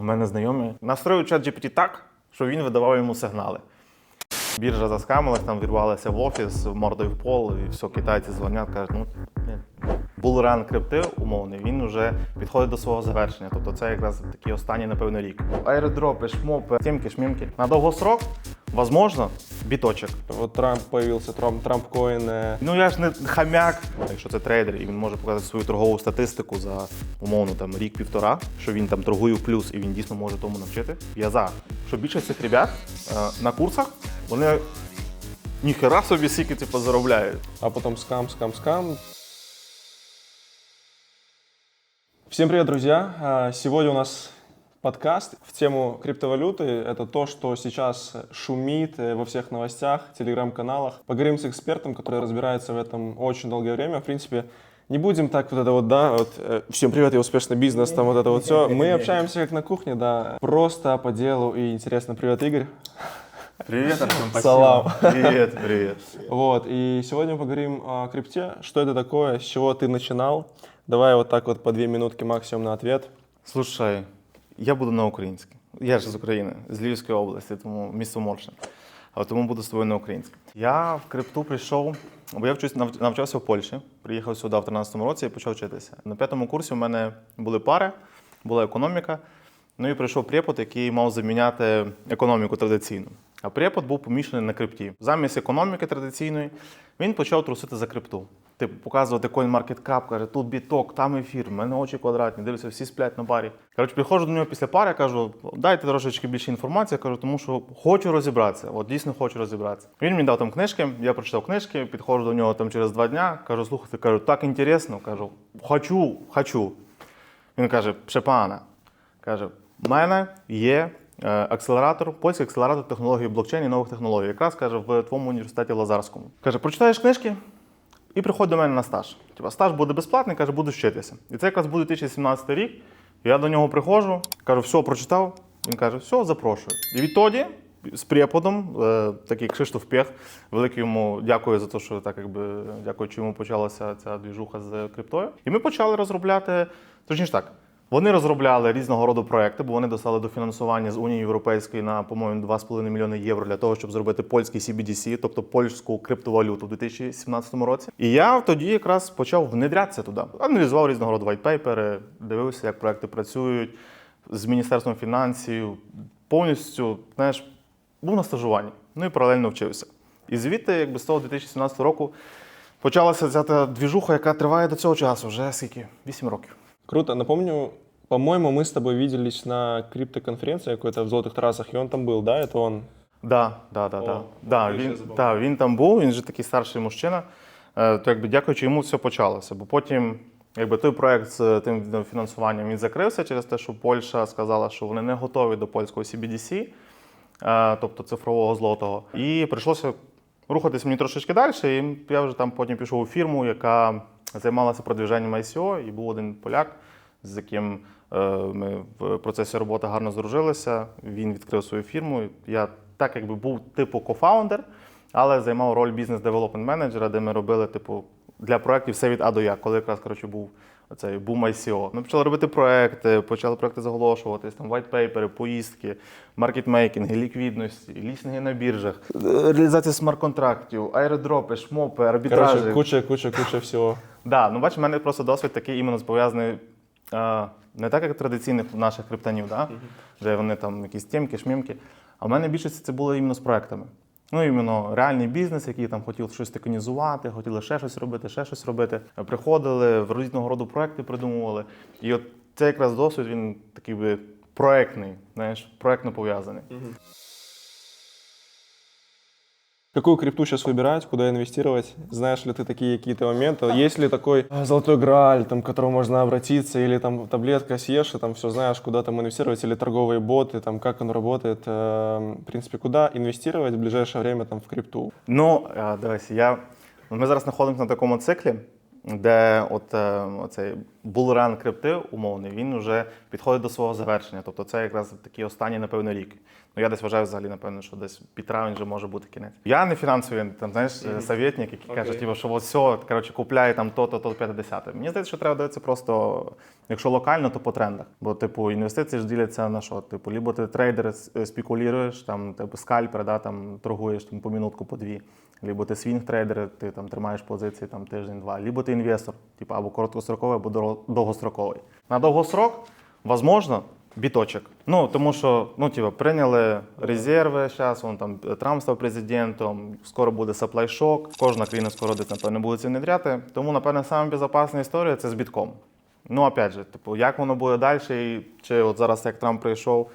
У мене знайомі настроїв чат GPT так, що він видавав йому сигнали. Біржа заскамилась, там вірвалася в офіс, мордою в пол, і все, китайці дзвонять, кажуть, ну. Булран крипти умовний, він вже підходить до свого завершення. Тобто це якраз такий останній, напевно, рік. Аеродропи, шмопи, тімки, шмімки. На довгосрок, возможно, біточок. Вот Трамп появился, Трамп, Трамп коин. э, Ну я ж не хам'як. Якщо це трейдер, і він може показати свою торгову статистику за умовно там рік-півтора, що він там торгує в плюс і він дійсно може тому навчити. Я за. Що більшість цих ребят е, на курсах вони ніхера собі сіки типу, заробляють. а потом скам, скам, скам. Всем привет, друзья! А, Сегодня у нас подкаст в тему криптовалюты. Это то, что сейчас шумит э, во всех новостях, телеграм-каналах. Поговорим с экспертом, который разбирается в этом очень долгое время. В принципе, не будем так вот это вот, да, вот, э, всем привет, я успешный бизнес, там вот это вот все. Мы общаемся как на кухне, да, просто по делу и интересно. Привет, Игорь. Привіт, Артем, Салам. Привіт, привіт. Вот, и сегодня мы поговорим о крипте, что это такое, с чего ты начинал. Давай вот так вот по две минутки максимум на ответ. Слушай, я буду на українській. Я ж з України, з Львівської області, тому місто Моршин. Тому буду з тобою на українській. Я в крипту прийшов, бо я вчусь, навчався в Польщі. Приїхав сюди в 13-му році і почав вчитися. На п'ятому курсі у мене були пари, була економіка. Ну і прийшов препод, який мав заміняти економіку традиційну. А препод був поміщений на крипті. Замість економіки традиційної він почав трусити за крипту. Типу, показувати CoinMarketCap, каже, тут біток, там ефір, в мене очі квадратні, дивлюся, всі сплять на парі. Коротше, приходжу до нього після пари, кажу, дайте трошечки більше інформації, кажу, тому що хочу розібратися. От дійсно хочу розібратися. Він мені дав там книжки, я прочитав книжки, підходжу до нього там через два дня, кажу, слухайте, кажу, так інтересно, кажу, хочу, хочу. Він каже, Пшепана, каже, в мене є е, акселератор, польський акселератор технології блокчейн і нових технологій. Якраз каже в твоєму університеті Лазарському. Каже, прочитаєш книжки і приходить до мене на стаж. Типа, стаж буде безплатний, каже, буду вчитися. І це якраз буде 2017 рік. Я до нього приходжу, кажу, все, прочитав. Він каже, все, запрошую. І відтоді з преподом, е, такий Кшиштоф Пєх, велике йому дякую за те, що так якби дякуючи йому почалася ця двіжуха з криптою. І ми почали розробляти, точніше так. Вони розробляли різного роду проекти, бо вони достали до фінансування з Унії Європейської на, по-моєму, 2,5 мільйони євро для того, щоб зробити польський CBDC, тобто польську криптовалюту у 2017 році. І я тоді якраз почав внедрятися туди. Аналізував різного роду вайтпейпери, дивився, як проекти працюють з Міністерством фінансів. Повністю, знаєш, був на стажуванні. Ну і паралельно вчився. І звідти, якби з того 2017 року, почалася ця двіжуха, яка триває до цього часу, вже скільки? 8 років. Круто. Напомню, по-моему, мы с тобой виделись на криптоконференции какой-то в Золотых Трасах, и он там был, да? Это он? Да, да, да, да. О, да, я ще він, забув. да, він там був, він же такий старший мужчина. Е, То якби дякуючи йому все почалося. Бо потім, якби той проект з тим фінансуванням він закрився через те, що Польща сказала, що вони не готові до польського CBDC, е, тобто цифрового злотого. І прийшлося рухатись мені трошечки далі. І я вже там потім пішов у фірму, яка займалася продвіженням ICO, і був один поляк, з яким е, ми в процесі роботи гарно здружилися. Він відкрив свою фірму. Я так якби був типу кофаундер, але займав роль бізнес-девелопмент менеджера, де ми робили, типу, для проєктів все від А до Я, коли якраз коротше, був оцей бум ICO. Ми почали робити проекти, почали проекти заголошуватись, там вайтпейпери, поїздки, маркетмейкінги, ліквідності, лісінги на біржах, е, реалізація смарт-контрактів, аеродропи, шмопи, арбітражі. Короче, куча, куча, куча всего. Да, ну бачиш, в мене просто досвід такий іменно пов'язаний е, не так, як традиційних наших криптонів, да? де вони там якісь тємки, шмімки. А в мене більшість це було іменно з проектами. Ну, іменно реальний бізнес, який там хотів щось токенізувати, хотіли ще щось робити, ще щось робити. Приходили, в різного роду проекти придумували. І от це якраз досвід, він такий би проектний, знаєш, проектно пов'язаний. Какую крипту сейчас выбирать, куда инвестировать? Знаешь ли ты такие какие-то моменты? Есть ли такой а, золотой грааль, там, к которому можно обратиться, или там таблетка съешь, и там все знаешь, куда там инвестировать, или торговые боты, там, как оно работает? Эм, В принципе, куда инвестировать в ближайшее время там в крипту? Ну, е, дивись, я... ми зараз знаходимося на такому циклі, де от е, оцей булран крипти умовний, він вже підходить до свого завершення. Тобто це якраз такий останній, напевно, рік. Ну я десь вважаю взагалі, напевно, що десь під травень вже може бути кінець. Я не фінансовий там, знаєш, советник, який каже, типу, що от все, коротше, купляй там то, то, то, 50. Мені здається, що треба дивитися просто, якщо локально, то по трендах. Бо, типу, інвестиції ж діляться на що? Типу, либо ти трейдер с- спекулюєш, там, типу, скальпер, да, там, торгуєш там, по минутку, по дві. Либо ти свінг трейдер, ти там тримаєш позиції там тиждень-два, либо ти інвестор, типу, або короткостроковий, або довгостроковий. На довгострок, возможно, біточок. Ну, тому що, ну, типу, прийняли резерви зараз, вон там Трамп став президентом, скоро буде supply шок, кожна країна скоро десь, напевно, буде це внедряти. Тому, напевно, саме безпечна історія це з бітком. Ну, опять же, типу, як воно буде далі, і чи от зараз як Трамп прийшов,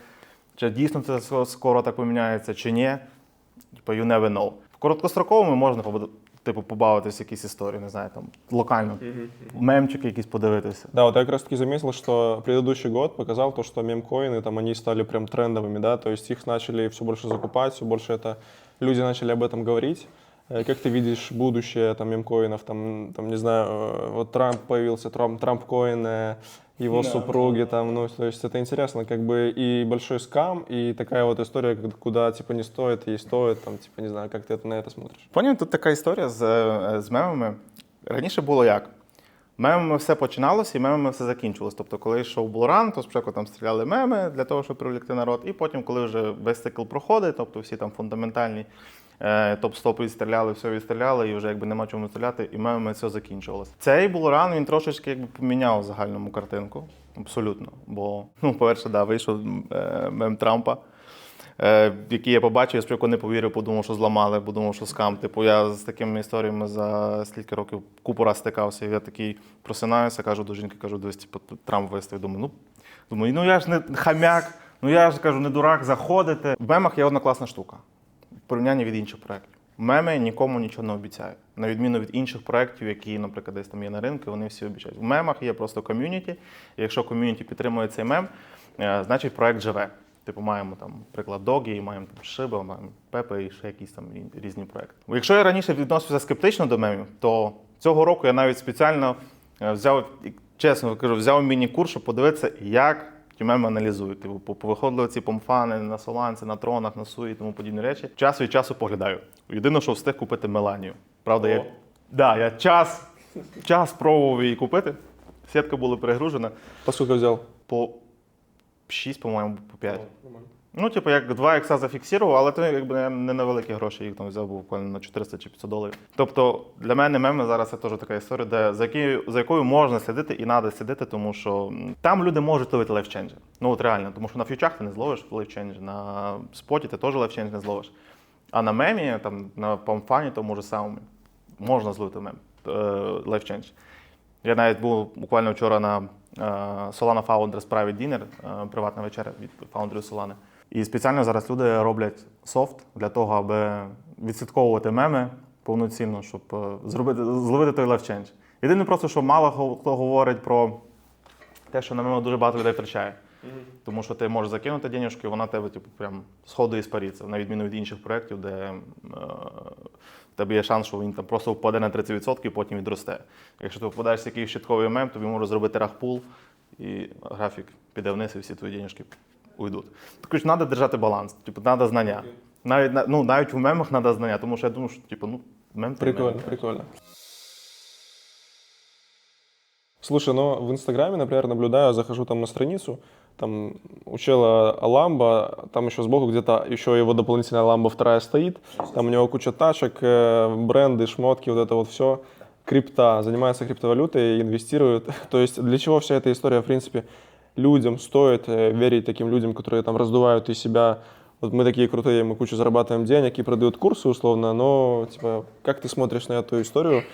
чи дійсно це скоро так поміняється, чи ні, типу, you never know. В короткостроковому можна побуд- типу, побавитися якісь історії, не знаю, там локально, мемчики якісь подивитися. Да, вот я как раз таки заметил, что предыдущий год показал то, что мемкоины, там, они стали прям трендовыми, да, то есть их начали все больше закупать, все больше это, люди начали об этом говорить. Э, Как ты видишь будущее там мемкоинов, там, там не знаю, э, вот Трамп появился, Трамп, Трамп-коин, э, его Да, супруги там, ну, то есть это интересно, как бы и большой скам, и такая вот история, как- куда, типа, не стоит, и стоит, там, типа, не знаю, как ты это на это смотришь? Поняв, тут така історія з, е, з мемами. Раніше було як? Мемами все починалося і мемами все закінчилось. Тобто, коли йшов Булран, то спочатку там стріляли меми для того, щоб привлекти народ, і потім, коли вже весь цикл проходить, тобто всі там фундаментальні е, топ-стопи відстріляли, все відстріляли, і вже якби нема чому стріляти, і мемами все закінчувалося. Цей Булран він трошечки якби поміняв загальному картинку. Абсолютно. Бо, ну, по-перше, да, вийшов е, мем Трампа е, які я побачив, я спочатку не повірив, подумав, що зламали, подумав, що скам. Типу, я з такими історіями за скільки років купу раз стикався. Я такий просинаюся, кажу до жінки, кажу, дивись, типу, Трамп виставив. Думаю, ну, думаю, ну я ж не хам'як, ну я ж кажу, не дурак, заходите. В мемах є одна класна штука. В порівнянні від інших проєктів. Меми нікому нічого не обіцяють. На відміну від інших проєктів, які, наприклад, десь там є на ринку, вони всі обіцяють. В мемах є просто ком'юніті. Якщо ком'юніті підтримує цей мем, е, значить проєкт живе. Типу, маємо там приклад Догі, маємо там Шиба, маємо Пепе і ще якісь там різні проекти. Якщо я раніше відносився скептично до мемів, то цього року я навіть спеціально е, взяв, чесно кажу, взяв міні-курс, щоб подивитися, як ті меми аналізують. Типу, по- повиходили ці помфани на Соланці, на тронах, на суї і тому подібні речі. Час від часу поглядаю. Єдине, що встиг купити Меланію. Правда, я, да, я час, час пробував її купити. Сітка була перегружена По скільки взяв? по 6, по-моєму, по 5. Ну, типу, як 2 ікса зафіксував, але то якби не на великі гроші їх там взяв буквально на 400 чи 500 доларів. Тобто для мене меми зараз це теж така історія, де за якою, за якою можна слідити і треба слідити, тому що там люди можуть ловити лайфченджер. Ну от реально, тому що на фьючах ти не зловиш лайфченджер, на споті ти теж лайфченджер не зловиш. А на мемі, там на памфані, тому ж самому можна зловити мем е. Я навіть був буквально вчора на е, Solana Founders Private Dinner, е, приватна вечеря від фаундерів Solana. І спеціально зараз люди роблять софт для того, аби відслідковувати меми повноцінно, щоб е, зробити, зловити той лайфчендж. Єдине просто, що мало хто говорить про те, що на меми дуже багато людей втрачає. Тому що ти можеш закинути денежку, і вона тебе, типу, прям сходу і спариться, на відміну від інших проєктів, де е, в тебе є шанс, що він там просто впаде на 30% і потім відросте. Якщо ти попадаєш в якийсь щитковий мем, тобі може зробити рахпул, і графік піде вниз, і всі твої денежки уйдуть. Також треба держати баланс, типу, треба знання. Навіть, на- ну, навіть у мемах треба знання, тому що я думаю, що типу, ну, мем це Прикольно, мем. прикольно. Слушай, ну в Инстаграме, например, наблюдаю, захожу там на страницу, там у чела Аламба, там еще сбоку где-то еще его дополнительная Аламба вторая стоит, там у него куча тачек, э, бренды, шмотки, вот это вот все. Крипта, занимается криптовалютой, инвестирует. То есть для чего вся эта история, в принципе, людям стоит э, верить таким людям, которые там раздувают из себя вот мы такие крутые, мы кучу зарабатываем денег и продают курсы условно, но типа как ты смотришь на эту историю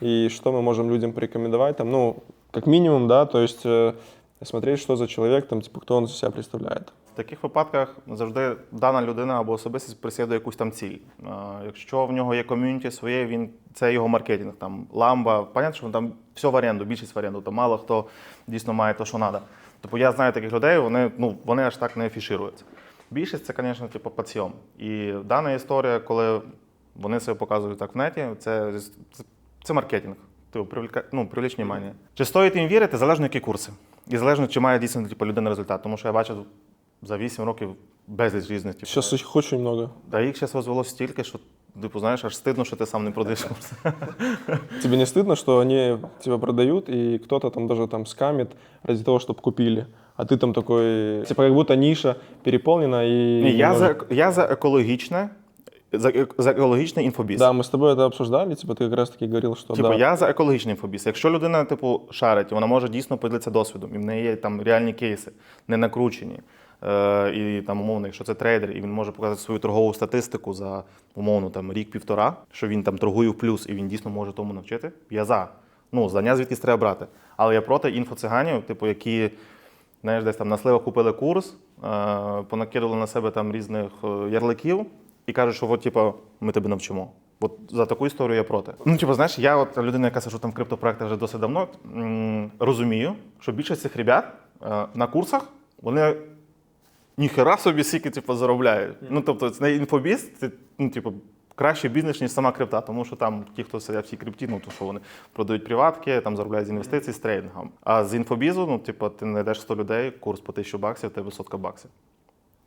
и что мы можем людям порекомендовать там, ну как минимум, да, то есть э, смотреть, что за человек там, типа кто он из себя представляет. В таких випадках завжди дана людина або особистість преслідує якусь там ціль. Е, Якщо в нього є ком'юніті своє, він це його маркетинг. Там ламба, понятно, що там все в оренду, більшість в оренду, то мало хто дійсно має те, що треба. Тобто я знаю таких людей, вони, ну, вони аж так не афішируються. Більшість це, звісно, типу, підсйом. І дана історія, коли вони себе показують так в неті, це, це, це маркетинг. типу, ну, привлечь внимание. Чи стоїть їм вірити, залежно які курси. І залежно, чи має дійсно типу, людина результат. Тому що я бачив за 8 років безліч різних. Типу, Сейчас их очень много. Та їх зараз розвелося стільки, що типу, знаєш, аж стидно, що ти сам не продаєш курси. Тебе не стыдно, что они тебя продают, и кто-то там даже там скамит ради того, чтобы купили? А ты там такой, типа как будто ниша переполнена и... Ні, я, немного- за, я за екологічне, за, ек- за екологічний інфобіз. Да, мы с тобой это обсуждали, типа ты как раз таки говорил, что Типу, да. я за екологічний інфобіз. Якщо людина, типу, шарить, вона може дійсно поділитися досвідом, і в неї є там реальні кейси, не накручені. Е, і там, умовно, якщо це трейдер, і він може показати свою торгову статистику за умовно там рік-півтора, що він там торгує в плюс і він дійсно може тому навчити. Я за. Ну, знання звідкись треба брати. Але я проти інфоциганів, типу, які знаєш, десь там на сливах купили курс, е, понакидали на себе там різних е, ярликів і кажуть, що от, типу, ми тебе навчимо. От за таку історію я проти. Ну, типу, знаєш, я от людина, яка сижу там в криптопроектах вже досить давно, розумію, що більшість цих ребят на курсах вони ніхера собі скільки типу, заробляють. Ну, тобто, це не інфобіз, це ну, типу, кращий бізнес, ніж сама крипта, тому що там ті, хто сидять в цій крипті, ну то що вони продають приватки, там заробляють з інвестицій, з трейдингом. А з інфобізу, ну, типу, ти знайдеш 100 людей, курс по 1000 баксів, в тебе сотка баксів.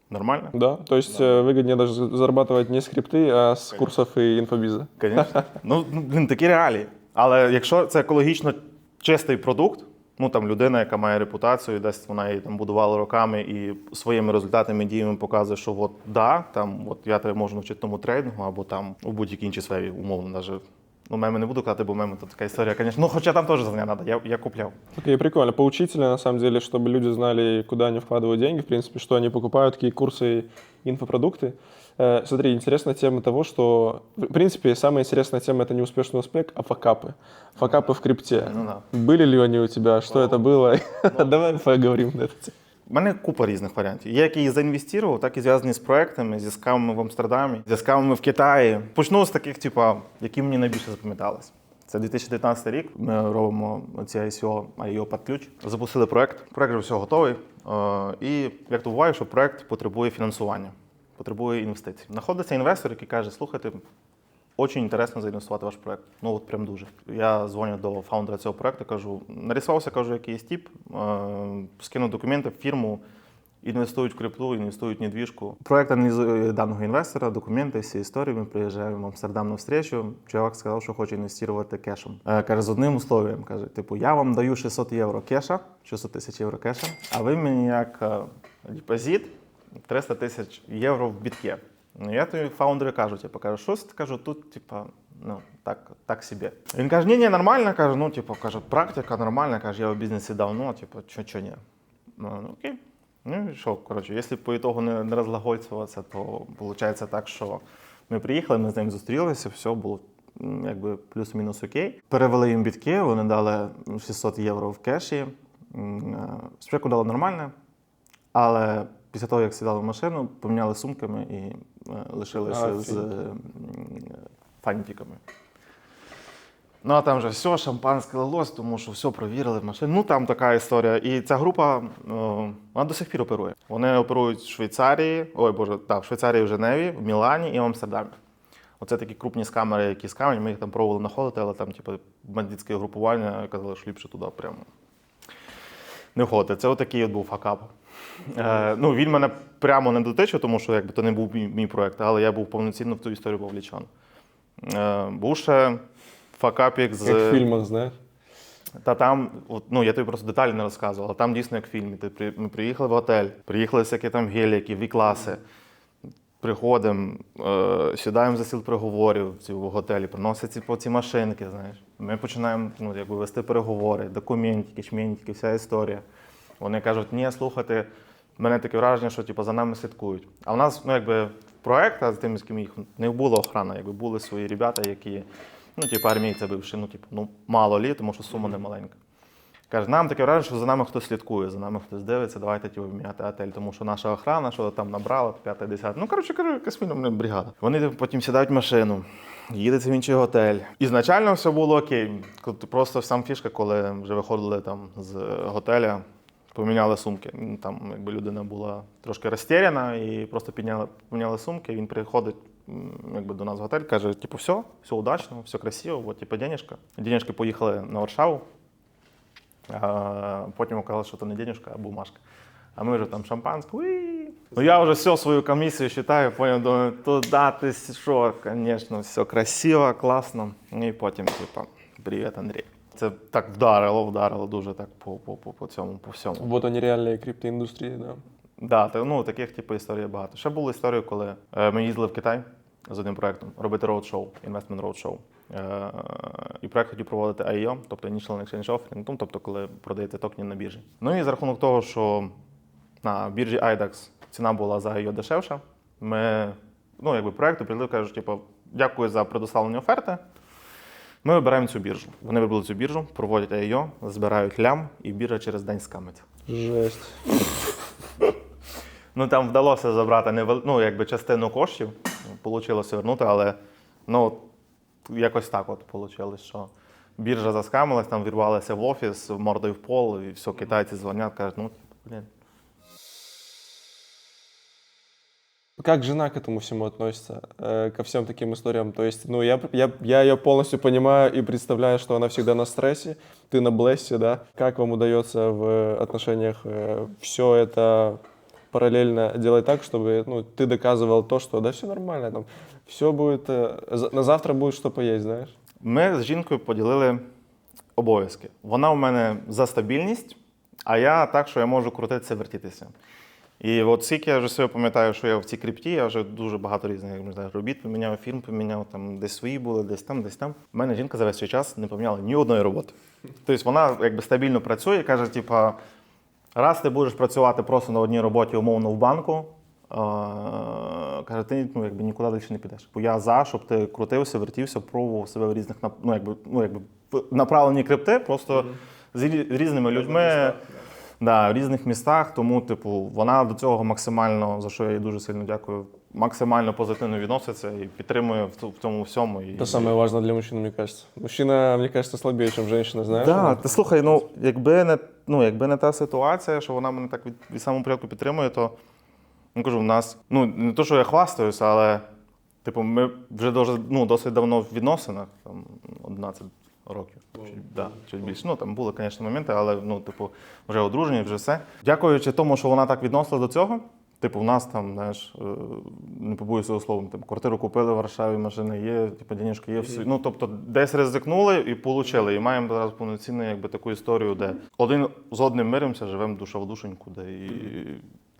Нормально? Да, то есть э, выгоднее даже за- зарабатывать не с крипты, а с курсов и инфобиза. Звісно. Ну, ну, блін, такі реалії. Але якщо це екологічно чистий продукт, ну там людина, яка має репутацію, десь вона її там будувала роками і своїми результатами діями показує, що от да, там от я тебе можу навчити тому трейдингу, або там у будь-якій іншій сфері, умовно, навіть. Ну, меми не буду казати, бо меми то така історія, звісно. Ну, хоча там теж знання треба, я, я купляв. Окей, прикольно. Поучительно, на самом деле, чтобы люди знали, куда они вкладывают деньги, в принципе, что они покупают, какие курсы, инфопродукты. Э, Смотри, интересная тема того, что, в принципе, самая интересная тема — это не успешный успех, а факапы. Факапы в крипте. Ну да. Были ли они у тебя? Что это было? Давай поговорим на эту тему. У мене купа різних варіантів. Є які і заінвестував, так і зв'язані з проектами, зі скамами в Амстердамі, зі скамами в Китаї. Почну з таких, типу, які мені найбільше запам'ятались. Це 2019 рік. Ми робимо ці ICO, IO під ключ. Запустили проект. Проект вже все готовий. Е, І як то буває, що проект потребує фінансування, потребує інвестицій. Знаходиться інвестор, який каже: слухайте, Очень інтересно заінвестувати ваш проект. Ну от прям дуже. Я дзвоню до фаундера цього проекту, кажу, нарисувався, кажу, якийсь тип, е, скинув документи фірму, інвестують в крипту, інвестують в недвіжку. Проект аналізує даного інвестора, документи, всі історії. Ми приїжджаємо в Амстердам на встречу. Чувак сказав, що хоче інвестувати кешем. Е, каже, з одним условием. Каже, типу, я вам даю 600 євро кеша, 600 тисяч євро кеша, а ви мені як е, депозит 300 тисяч євро в бітке. Ну, я тобі фаундери кажу, типу, кажу, щось кажу, тут, типу, ну, так, так собі. Він каже, ні, ні, нормально, каже, ну, типу, каже, практика нормальна, каже, я в бізнесі давно, типу, що, що ні. Ну, ну, окей. Ну і що, коротше, якщо по ітогу не, не розлагольцюватися, то виходить так, що ми приїхали, ми з ним зустрілися, все було якби плюс-мінус окей. Перевели їм бітки, вони дали 600 євро в кеші. Е, Спочатку дали нормально, але після того, як сідали в машину, поміняли сумками і е, лишилися з е, фантиками. Ну, а там вже все, шампанське лилось, тому що все провірили в машині. Ну, там така історія. І ця група, е, вона до сих пір оперує. Вони оперують в Швейцарії, ой Боже, так, в Швейцарії, в Женеві, в Мілані і в Амстердамі. Оце такі крупні скамери, які з скамені, ми їх там пробували знаходити, але там, типу, бандитське групування казали, що ліпше туди прямо не входити. Це отакий от був факап. Е, ну, він мене прямо не дотичив, тому що якби то не був мій, мій проект, але я був повноцінно в ту історію повлічен. Е, був ще факапік з. Как в фильмах, знаешь. Та там, от, ну я тобі просто деталі не розказував, але там дійсно як в фільмі. Ти ми приїхали в готель, приїхали всякі там геліки, ві-класи. Приходимо, е, сідаємо за стіл переговорів ці в готелі, приносять ці, ці машинки, знаєш. Ми починаємо ну, якби, вести переговори, документики, шментики, вся історія. Вони кажуть, ні, слухайте, в мене таке враження, що типу, за нами слідкують. А в нас, ну, якби, проект, а з тим, з ким їх не було охрана, якби були свої ребята, які, ну, типу, армійці бивши, ну, типу, ну, мало лі, тому що сума не маленька. Каже, нам таке враження, що за нами хтось слідкує, за нами хтось дивиться, давайте типу, міняти отель, тому що наша охрана, що там набрала, п'яте, десяте. Ну, коротше, кажу, якась фільм бригада. Вони типу, потім сідають в машину, їдуть в інший готель. Ізначально все було окей. Просто сам фішка, коли вже виходили там з готеля, поміняли сумки. Там якби людина була трошки розтеряна і просто підняли, поміняли сумки. Він приходить, якби до нас в готель, каже, типу, все, все удачно, все красиво, от, типу, денежка. Денежки поїхали на Варшаву. А, потім оказалось, що це не денежка, а бумажка. А ми вже там шампанське. Ну я вже все свою комісію вважаю, поняв, думаю, туди ти що, звісно, все красиво, класно. Ну, І потім, типу, привіт, Андрій. Це так вдарило, вдарило дуже так по, по, по, по цьому, по всьому. Вот они реальные криптоиндустрии, да. Да, та- ну таких типу історій багато. Ще були історії, коли е, ми їздили в Китай з одним проектом робити роудшоу, інвестмент роудшоу. Е, і проект хотів проводити IEO, тобто Initial Exchange Offering, ну, тобто коли продаєте токені на біржі. Ну і за рахунок того, що на біржі IDAX ціна була за IEO дешевша, ми, ну якби проекту прийшли, кажуть, типу, дякую за предоставлені оферти. Ми вибираємо цю біржу. Вони вибрали цю біржу, проводять IEO, збирають лям, і біржа через день скамить. Жесть. Ну там вдалося забрати невел... ну, якби частину коштів, вийшло вернути, але ну, якось так от вийшло, що біржа заскамилась, там вірвалися в офіс, мордою в пол, і все, китайці дзвонять, кажуть, ну, блін. Как жена к этому всему относится, э, ко всем таким историям? То есть, ну, я, я, я ее полностью понимаю и представляю, что она всегда на стрессе, ты на блессе, да? Как вам удается в отношениях все это параллельно делать так, чтобы ну, ты доказывал то, что да, все нормально, там, все будет, э, за- на завтра будет что поесть, знаешь? Ми з жінкою поділили обов'язки. Вона у мене за стабільність, а я так, що я можу крутитися, вертітися. І от скільки я вже себе пам'ятаю, що я в цій крипті, я вже дуже багато різних як не знаю, робіт поміняв, фільм поміняв, там десь свої були, десь там, десь там. У мене жінка за весь цей час не поміняла ні одної роботи. Тобто вона якби стабільно працює і каже, типа, раз ти будеш працювати просто на одній роботі, умовно в банку. Каже, ти ну, якби нікуди далі не підеш. Бо я за, щоб ти крутився, вертівся, пробував себе в різних ну, якби, ну, якби направленні крипти, просто з різними людьми. Да, в різних містах, тому, типу, вона до цього максимально, за що я їй дуже сильно дякую, максимально позитивно відноситься і підтримує в, в цьому всьому. І, Это самое важное для мужчины, мне кажется. Мужчина, мне кажется, слабее, чем женщина, знаешь? Да, ти слухай, ну якби не ну, якби не та ситуація, що вона мене так від, від самого початку підтримує, то ну кажу, в нас ну не то, що я хвастаюся, але типу, ми вже дуже ну, досить давно в відносинах, там 11 років. Чуть, да, чуть більше. Ну там були, звісно, моменти, але ну, типу, вже одружені, вже все. Дякуючи тому, що вона так відносила до цього. Типу, в нас там, знаєш, е, не побоюся цього словом, там квартиру купили в Варшаві, машини є, типу, денежки є. Все. Ну, тобто, десь ризикнули і отримали. І маємо зараз повноцінну якби, таку історію, де один з одним миримося, живемо душа в душеньку, де і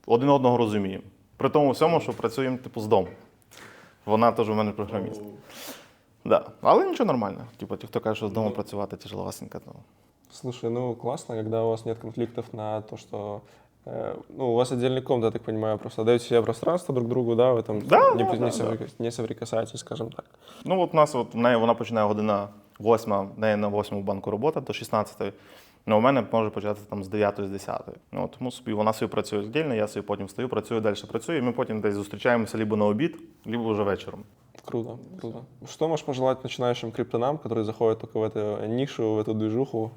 один одного розуміємо. При тому всьому, що працюємо типу, з дому. Вона теж у мене програміст. Да. Але нічого нормально. Типу, ті, хто каже, що з дому працювати тяжеловасненько, то Слушай, ну классно, когда у вас нет конфликтов на то, что э, ну, у вас отдельный комнат, я так понимаю, просто даете себе пространство друг другу, да, вы там Да, не, да, не да, соприка- не соприкасаетесь, скажем так. Ну, от у нас от в неї вона починає година восьма, в неї на восьму банку робота до 16-ї. Ну, у мене може початися там з 9 з 10. Ну, тому собі вона собі працює віддільно, я собі потім встаю, працюю, далі працюю, і ми потім десь зустрічаємося либо на обід, либо вже вечором. Круто, круто. Что можешь пожелать начинающим криптонам, которые заходят только в эту нишу, в эту движуху?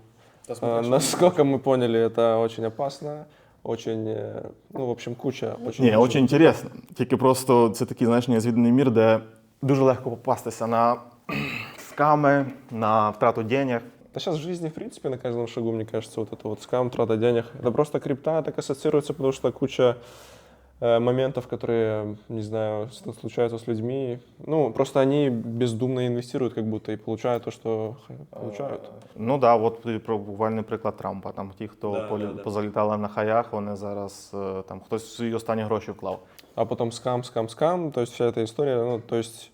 Э, насколько мы поняли, это очень опасно, очень, э, ну, в общем, куча. Очень Ні, куча- дуже інтересно. Тільки просто це такий, знаєш, незвіданий мір, де дуже легко попастися на сками, на втрату денег. Да сейчас в жизни, в принципе, на каждом шагу, мне кажется, вот это вот скам, трата денег, это просто крипта так ассоциируется, потому что куча э, моментов, которые, не знаю, случаются с людьми. Ну, просто они бездумно инвестируют как будто и получают то, что получают. Ну да, от і про буквальний приклад Трампа. Там ті, хто полі- позалітали на хаях, вони зараз е, там хтось свої останні гроші вклав. А потом скам, скам, скам, то есть вся эта история, ну, то есть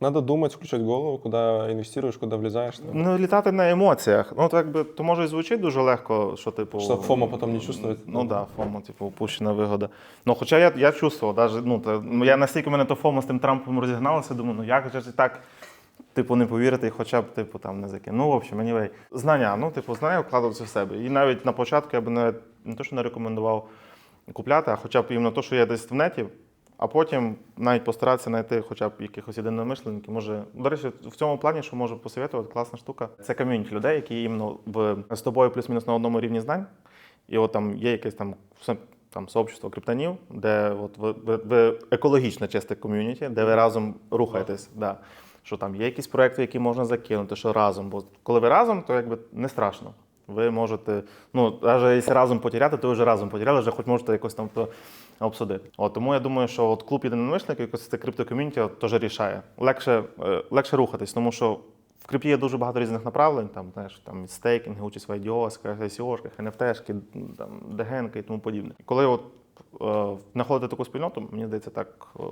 надо думать, включать голову, куда инвестируешь, куда влезаешь. там. Ну, літати на емоціях. Ну, так би, то може і звучить дуже легко, що типу. Що фома потім не чувствує. Ну так, да, фома, типу, упущена вигода. Ну, хоча я, я чувствував, даже, ну, ну, я настільки мене то фома з тим Трампом розігналося, думаю, ну як же так, типу, не повірити, і хоча б, типу, там не закинув. Ну, в общем, anyway. Знання, ну, типу, знання вкладаються в себе. І навіть на початку я б не, не то, що не рекомендував купляти, а хоча б іменно то, що є десь в неті, а потім навіть постаратися знайти хоча б якихось єдиномишленників. Може, до речі, в цьому плані, що можу посоветувати, класна штука. Це ком'юніті людей, які іменно в, з тобою плюс-мінус на одному рівні знань. І от там є якесь там все- там сообщество криптонів, де от ви, ви, ви екологічно чисте ком'юніті, де ви разом рухаєтесь. Да. Що там є якісь проекти, які можна закинути, що разом. Бо коли ви разом, то якби не страшно. Ви можете, ну, навіть якщо разом потеряти, то ви вже разом потеряли, вже хоч можете якось там обсудити. От, тому я думаю, що от клуб єдиномишленників, якось це криптоком'юніті, теж рішає. Легше, е, легше рухатись, тому що в крипті є дуже багато різних направлень, там, знаєш, там стейкінги, участь в IDO, ICO, NFT, там, дегенки і тому подібне. І коли от, е, знаходити таку спільноту, мені здається, так е,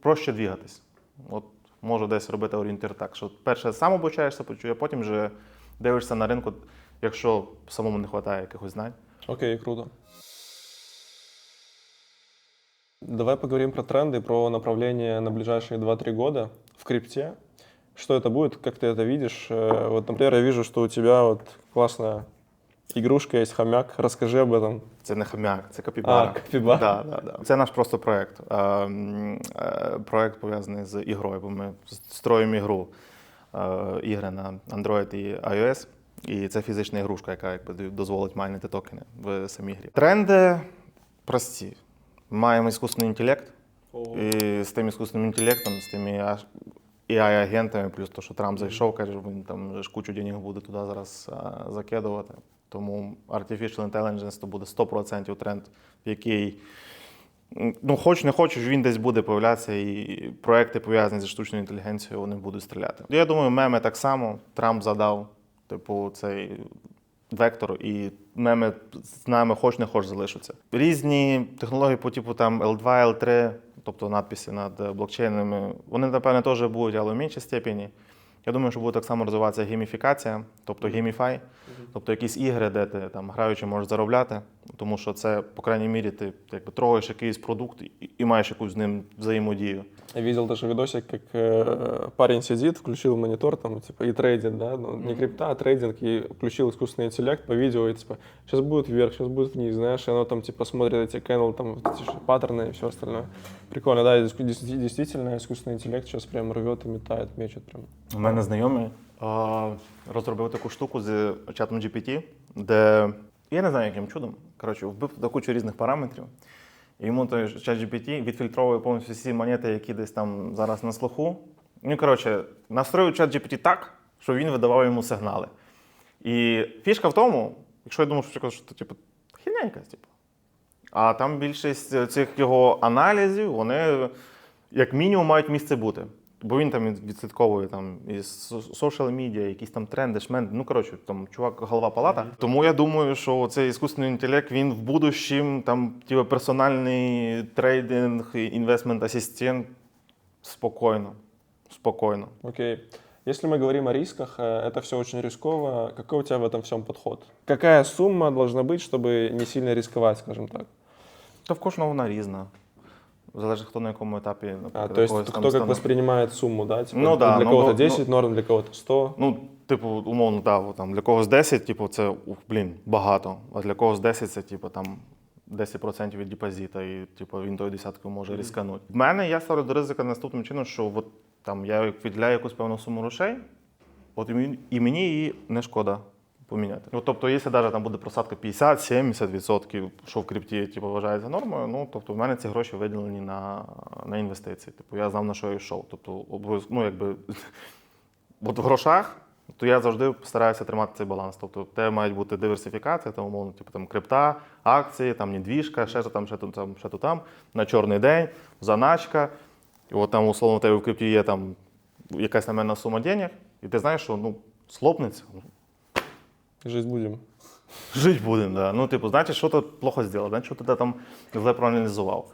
проще двігатись. От можу десь робити орієнтир так, що перше сам обучаєшся, почує, потім вже дивишся на ринку, якщо самому не вистачає якихось знань. Окей, круто. Давай поговорим про тренды, про направление на ближайшие 2-3 года в крипте. Что это будет, как ты это видишь? Э, Вот, например, я вижу, что у тебя вот классная игрушка есть, хомяк. Расскажи об этом. Це не хомяк, це капібара. А, капібара. Да, да, да. Це наш просто проект. Е, м, е, Проект пов'язаний з ігрою, бо ми строїмо ігру, е, ігри на Android і iOS. І це фізична ігрушка, яка якби, дозволить майнити токени в самій грі. Тренди прості. Маємо іскусний інтелект, і з тим іскусним інтелектом, з тими аж- AI-агентами, плюс то, що Трамп зайшов, каже, він там ж кучу денег буде туди зараз а, закидувати. Тому Artificial Intelligence то буде 100% тренд, в який, ну, хоч не хочеш, він десь буде появлятися, і проекти пов'язані зі штучною інтелігенцією, вони будуть стріляти. Я думаю, меми так само Трамп задав, типу, цей вектор, і меми з нами хоч не хоч залишаться. Різні технології по типу там L2, L3, тобто надписи над блокчейнами, вони, напевне, теж будуть, але в меншій степені. Я думаю, що буде так само розвиватися гейміфікація, тобто гейміфай, тобто якісь ігри, де ти там граючи можеш заробляти, тому що це, по крайній мірі, ти якби трогаєш якийсь продукт і, і маєш якусь з ним взаємодію. Я видел даже видосик, как э, парень сидит, включил монитор там, типа, и трейдит, да, ну, не крипта, а трейдинг, и включил искусственный интеллект по видео, и, типа, сейчас будет вверх, сейчас будет вниз, знаешь, и оно там, типа, смотрит эти кэнл, там, вот эти ж паттерны и все остальное. Прикольно, да, и дис- дис- действительно, искусственный интеллект сейчас прям рвет и метает, мечет прям. Мене знайомий а, розробив таку штуку з чатом GPT, де я не знаю, яким чудом. Коротше, вбив туди кучу різних параметрів. І йому той чат GPT відфільтровує повністю всі монети, які десь там зараз на слуху. Ну, коротше, настроює чат GPT так, що він видавав йому сигнали. І фішка в тому, якщо я думав, що це типу, хіня якась, типу. А там більшість цих його аналізів, вони як мінімум мають місце бути. Бо він там відслідковує там із social медіа, якісь там тренди, шменди. Ну коротше, там чувак, голова палата. Тому я думаю, що цей іскусний інтелект він в будущем там типу, персональний трейдинг, інвестмент асистент спокійно. Спокійно. Окей. Если мы говорим о рисках, э, это все очень рисково. Какой у тебя в этом всем подход? Какая сумма должна быть, чтобы не сильно рисковать, скажем так? Та в кожного вона різна. Залежить, хто на якому етапі А, наприклад, то есть кто там как стану. воспринимает сумму, да? Типа, Ну да, для ну, кого-то ну, 10 норм, для кого-то 100. Ну, типу, умовно, да, там, для когось 10, типу, це ух, блін, багато. А для когось 10 це типу, там 10% від депозита, і типу, він тою десяткою може різканути. В мене я ставлю до ризика наступним чином, що от, там, я виділяю якусь певну суму грошей, от і мені її не шкода поміняти. Ну, тобто, якщо навіть там буде просадка 50-70%, що в крипті типу, вважається нормою, ну тобто в мене ці гроші виділені на, на інвестиції. Типу, я знав, на що я йшов. Тобто, ну, якби От в грошах, то я завжди стараюся тримати цей баланс. Тобто, тебе мають бути диверсифікація, там, умовно, типу там крипта, акції, там недвіжка, ще там, ще то там, ще то там, на чорний день, заначка. І от там, условно, в тебе в крипті є там якась наменна сума денег, і ти знаєш, що ну, слопнеться. Жить будем. Жить будемо, да. Ну, типу, значить, що ти плохо зробив, значить, що ти там зле проаналізував.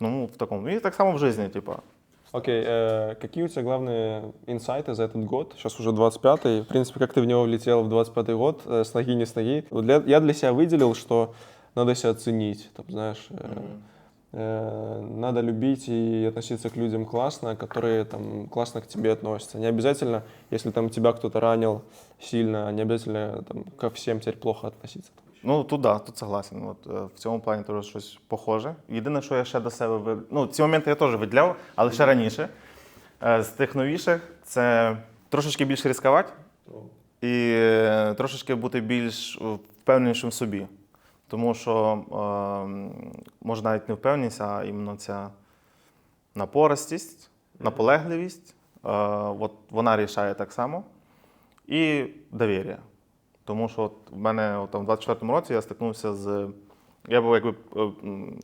Ну, в такому. І так само в житті, типу. Окей, э, какие у тебя главные инсайты за этот год? Сейчас уже 25-й. В принципе, как ты в него влетел в 25-й год, э, с ноги не с ноги. Вот для- я для себя выделил, что надо себя ценить, там, знаешь, э, э, надо любить и относиться к людям классно, которые там классно к тебе относятся. Не обязательно, если там тебя кто-то ранил сильно, не обязательно там, ко всем теперь плохо относиться. Ну, тут да, тут согласен. От, е, в цьому плані теж щось похоже. Єдине, що я ще до себе ви... Ну, ці моменти я теж виділяв, але ще раніше. Е, З тих новіших це трошечки більше ризикувати і е, трошечки бути більш е, впевненішим в собі. Тому що е, може навіть не впевненість, а іменно ця напористість, наполегливість. Е, от вона рішає так само. І довір'я. Тому що от в мене там, в 24-му році я стикнувся з. Я був якби е,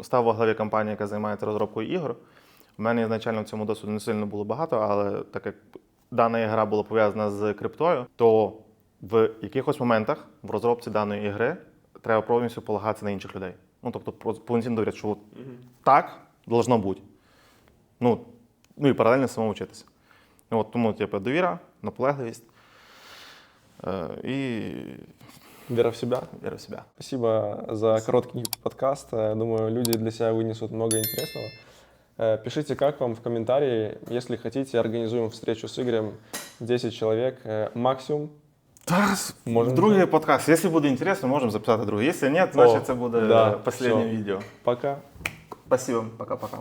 став во главі компанії, яка займається розробкою ігор. У мене ізначально в цьому досвіду не сильно було багато, але так як дана гра була пов'язана з криптою, то в якихось моментах в розробці даної ігри треба повністю полагатися на інших людей. Ну, тобто, про- повноцінно довіряти, що от так должно бути. Ну, ну і паралельно самому вчитися. Ну, От, тому, типу, довіра, наполегливість е, і Вера в себя. віра в себе. Спасибо за короткий подкаст. Э, Думаю, люди для себя вынесут много интересного. Э, Пишите, как вам в комментарии. Если хотите, организуем встречу с Игорем. 10 человек э, максимум. Та, можем другий подкаст. Якщо буде інтересно, можемо записати другий. Якщо ні, значить це буде да, останнє всьо. відео. Пока. Спасибо. Пока-пока.